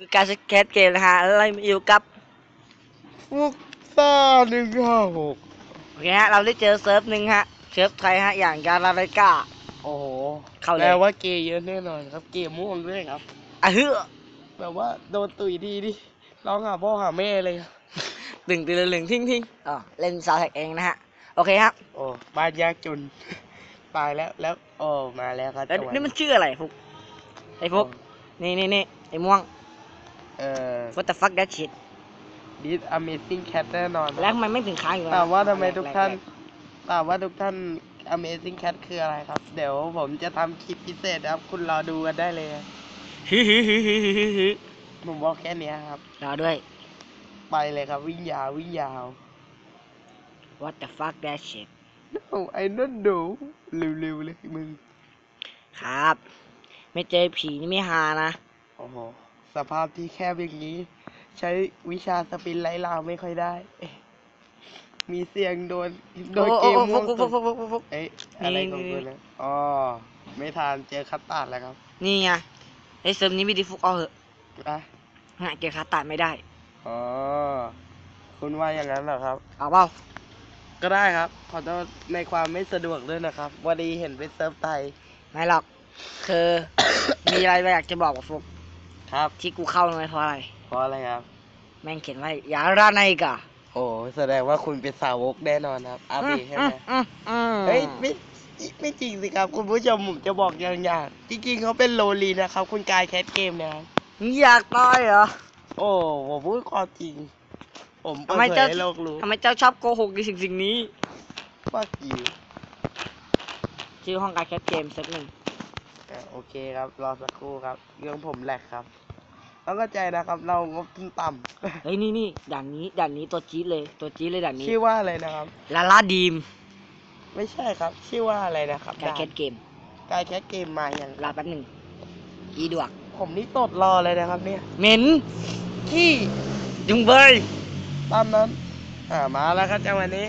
คือการสเก็ตเกมนะฮะแล้วเราอยู่กับฟุกซ่าหนึ่งห้าหกโอเคฮะ เราได้เจอเซิร์ฟหนึ่งฮะ เซิร์ฟไทยฮะ อย่างการาไรกาโอ้โหเข้าเลยแปลว่าเกย์เยอะแน่นอนครับ เกย์ม่วงด้วยครับ อะฮึแบบว่าโดนตุยดีดิร้องหาพ่อหาแม่เลยครับตึงตึงตึงตึงทิ้งทิ้งอ๋อเล่นซาวด์แท็กเองนะฮะ โอเคครับโอ้บ้านยากจน ตายแล้วแล้วโอ้มาแล้วครับแล้วจังหวะนี่มันชื่ออะไรฟุกไอ้ฟุกนี่นี่นี่ไอ้ม่วง เออ what the fuck that shit ดิส Amazing Cat แน่นอนแล้วทำไมไม่ถึงค้างอยู่นะถามว่าทำไมทุกท่านแรกถามว่าทุกท่าน Amazing Cat คืออะไรครับ เดี๋ยวผมจะทำคลิปพิเศษนะครับ คุณรอดูกันได้เลยๆฮึฮึฮึฮึฮึฮึฮึผมบอกแค่เนี้ยครับ รอด้วย ไปเลยครับ วิ่งยาว วิ่งยาว what the fuck that shit โอ้ไอ้นั่นดูเร็วๆเลยมึง ครับ ไม่เจอผีนี่ไม่ฮานะ โอ้โห สภาพที่แคบอย่างนี้ ใช้วิชาสปินไล่ลาวไม่ค่อยได้เอ๊ะมีเสียงโดนโดนเกมโอ้โอ้ม่วงโอ้ตฟุกบฟุกฟุกฟุกฟุกเอ๊ะอะไรนี่ของคุณนะอ๋อไม่ทานเจอคัตตาร์ดแล้วครับ นี่ไงไอ้เซิร์ฟนี้ไม่ดีฟุกเอาเหอะอะฮะเกมคาตัดไม่ได้อ๋อคุณว่าอย่างนั้นเหรอครับ เอาเปล่าก็ได้ครับ ขอโทษในความไม่สะดวกด้วยนะครับวันนี้เห็นเป็นเซิร์ฟไทยไม่หรอกคือมีอะไรอยากจะบอกกับฟุก ครับที่กูเข้าลงไปเพราะอะไร เพราะอะไรครับ แม่งเขียนไว้ยาราไนกะโอ้แสดงว่าคุณเป็นสาวกแน่นอนครับอาบีใช่ไหมอืมอืมเฮ้ยไม่ไม่จริงสิครับ คุณผู้ชมผมจะบอกอย่างอย่างจริงๆเขาเป็นโลลีนะครับ คุณกายแคทเกมนะครับมึงอยากตายเหรอ โอ้ผมพูดความจริง ผมเปิดทำไมเผเจ้ายให้โลกรู้ทำไมเจ้าชอบโกหกในสิ่งสิ่งนี้ว่ากี่ชื่อห้องการแคสเกมเซตหนึ่งอะ โอเคครับ รอสักครู่ครับเรื่องผมแหลกครับ ต้องเข้าใจนะครับ เรางบทุนต่เฮ้ยนี่นี่ด่านนี้ด่านนี้ตัวจี๊ดเลยตัวจี๊ดเลยด่านำนี้ชื่อว่าอะไรนะครับ ลาลาดีมไม่ใช่ครับ ชื่อว่าอะไรนะครับการแคสเกมกายแคทเกมมาอย่างลาแป๊บหนึ่งอีดวกผมนี่ตดรอเลยนะครับ เนี่ย เหม็นขี้จุงเบยตามนั้น อ่ามาแล้วครับจังหวะนี้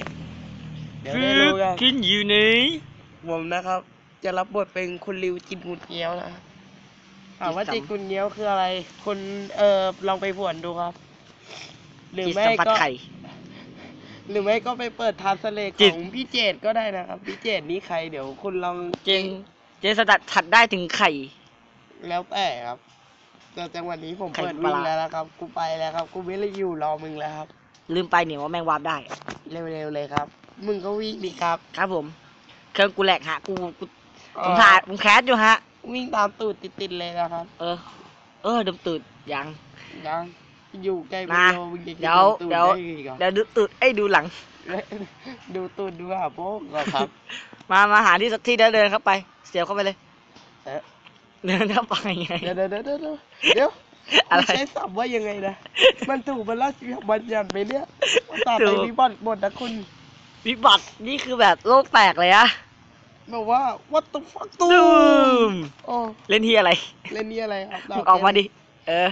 เดี๋ยวได้รู้กันกินอยู่ไหน ผมนะครับ จะรับบทเป็นคุณริวจินกุนเงี้ยวนะครับถามว่าจินกุนเงี้ยวคืออะไร คุณเอ่อลองไปผวนดูครับ หรือจิตไม่สัมผัสก็ ไข่ หรือไม่ก็ไปเปิดทานสเลจิขตองพี่เจดก็ได้นะครับ พี่เจดนี่ใครเดี๋ยวคุณลองเจงเจสตัดถัดได้ถึงไข่ แล้วแต่ครับแต่จังหวะนี้ผมไข่เปิดปลาวิ่งแล้วนะครับ กูไปแล้วครับ กูไม่ได้อยู่รอมึงแล้วครับ ลืมไปเนี่ยว่าแมงวาบได้ เร็วๆเลยครับ มึงก็วิ่งดีครับ ครับผม เครื่องกูแหลกฮะกูกู ผมถ่ายผมแคสอยู่ฮะ วิ่งตามตูดติดๆเลยนะครับ เออ เออดมตูดยัง ยังอยู่ใกล้มึงมาโลมึงจะเดี๋ยวตูเดี๋ยวไอีกเหรอเดี๋ยวดูตูดไอ้ยดูหลัง ดูตูดดูหาโป๊กเหรอครับ มามาหาที่สักที่เดินเดินเข้าไป เสียบเข้าไปเลยเอ๊ะเดินเข้าไปไง เดี๋ยวเดี๋ยวเดี๋ยวเดี๋ยวเดี๋ยวอะไรคุณใช้ศัพท์ว่ายังไงนะ มันถูกบรรลักบัญญัติไหมเนี่ยภาษาถูไทยกวิบัติหมดนะคุณ วิบัตินี่คือแบบโลกแตกเลยอะ บอกว่า what the fuck ตูตูมมโอ้เล่นที่อะไรเล่นนี่อะไรครับมึงออกมาดิ เออ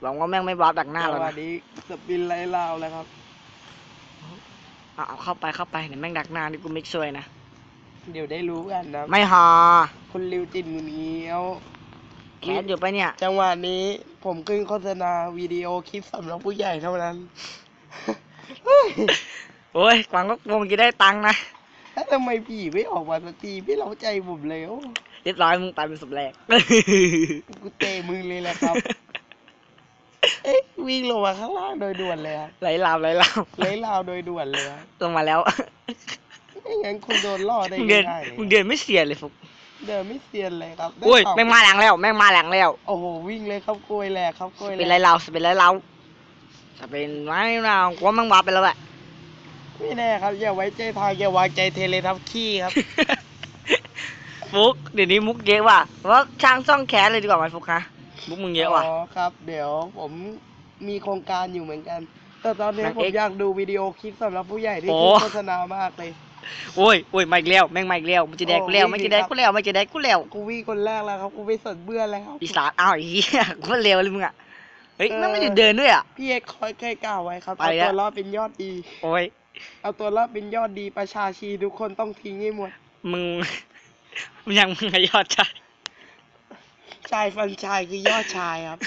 หวังว่าแม่งไม่วาร์ปดักหน้าเราสวันะสดีสปินไล่ลาวแล้วครับ เอาเอาเข้าไปเข้าไปเดี๋ยวแม่งดักหน้านี่กูไม่ช่วยนะ เดี๋ยวได้รู้กันนะไม่หาคุณริวจินมุนเงี้ยวแคสอยู่ไปะเนี่ย จังหวะนี้ผมขึ้นโฆษณาวิดีโอคลิปสำหรับผู้ใหญ่เท่านั้นโอ้ยหวังว่ากูมึงจะได้ตังค์นะแล้ว ทำไมผีไม่ออกมาสักทีไม่เล้าใจผมเลยโอ้เรียบร้อยมึงตายเป็นศพแรก กูเตะมึงเลยแหละครับ เอ๊ะวิ่งลงมาข้างล่างโดยด่วนเลยครับไหลลาวไหลลาวไล่ลาวโดยด่วนเลยครับลงมาแล้ว ไม่งั้นคุณโดนล่อได้มึงเดินง่ายๆเลยมึงเดินไม่เสียเลยฟุกเดินไม่เซียนเลยครับได้โอ้ยข่าวแม่งมาหลังแล้วแม่งมาหลังแล้ว โอ้โหวิ่งเลยครับกล้วยแหลกครับกล้วยแหลเป็นก ไรเราเป็นไรเราจะเป็นไรเรากูว่าแม่งวาร์ปไปแล้วแหละ ไม่แน่ครับอย่าไว้ใจทางอย่าวางใจเทเลทับขี้ครับ ฟุกเดี๋ยวนี้มุกเยอะว่ะว่าช่างซ่องแคสเลยดีกว่าไหมฟุกฮะมุกมึงเยอะว่ะ อ๋อครับ เดี๋ยวผมมีโครงการอยู่เหมือนกัน แต่ตอนนี้นางผเอมกอยากดูวิดีโอคลิปสำหรับผู้ใหญ่ที่โอ้ขึ้นโฆษณามากเลย โอ้ยโอ้ยมาอีกแล้วแม่งมาอีกแล้วมันจะแดกกูแล้วโอ้ไม่ยจะแดกครับกูแล้วไม่จะแดกกูแล้วกูวิ่งคนแรกแล้วครับกูไม่สนเบื่อแล้วครับอีสานอ้าวไอ้เหี้ยกูว่าเร็วเลยมึงอะเฮ้ยเออ แม่งไม่ได้เดินด้วยอะ พี่เอกคอยเคยกล่าวไว้ครับไปเอาแล้ว ตัวรอดเป็นยอดดีโอ้ย เอาตัวรอดเป็นยอดดีประชาชีทุกคนต้องทิ้งให้หมด มึงมึงยังมึงไงยอดชายชายฟันชายคือยอดชายครับ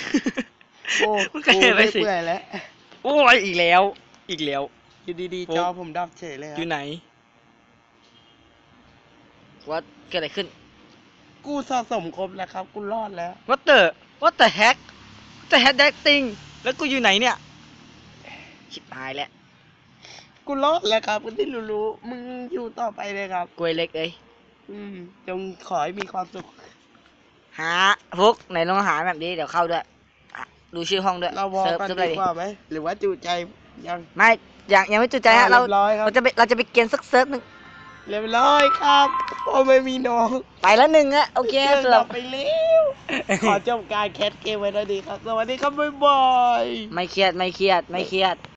โอ้มึงกูเห็นไปไม่สิ เปื่อยแล้ว โอ้ยอีกแล้ว อีกแล้ว อยู่ดีโอ้ ๆจอผมดับเฉยเลยคอรัยู่บไหนว่าเกิดอะไรขึ้นกูสะสมครบแล้วครับ กูรอดแล้ว What the What the heck What the heck that thing แล้วกูอยู่ไหนเนี่ยชิบหายแล้ว กูรอดแล้วครับกูที่รู้ๆมึงอยู่ต่อไปเลยครับ กล้วยเล็กเอ้ยอืม จงขอให้มีความสุข หาฟุกไหนลองหาแบบนี้เดี๋ยวเข้าด้วยอะดูชื่อห้องด้วยเราวอลเซิร์ฟกันเซิร์ฟอะไรดีดิกว่าไหมหรือว่าจูใจยังไม่ยังยังไม่จุใจฮะอ่เราเรียบร้อยครับเราจะไปเราจะไปเกณฑ์สักเซิร์ฟหนึ่งเรียบร้อยครับโอ้ไม่มีน้องไปแล้วหนึ่งอะโอเครื่องสำหรับต่อไปเร็วขอจบการแคสเกมไว้แล้วดีครับ สวัสดีครับบ๊ายบาย ไม่เครียดไม่เครียดไม่เครียด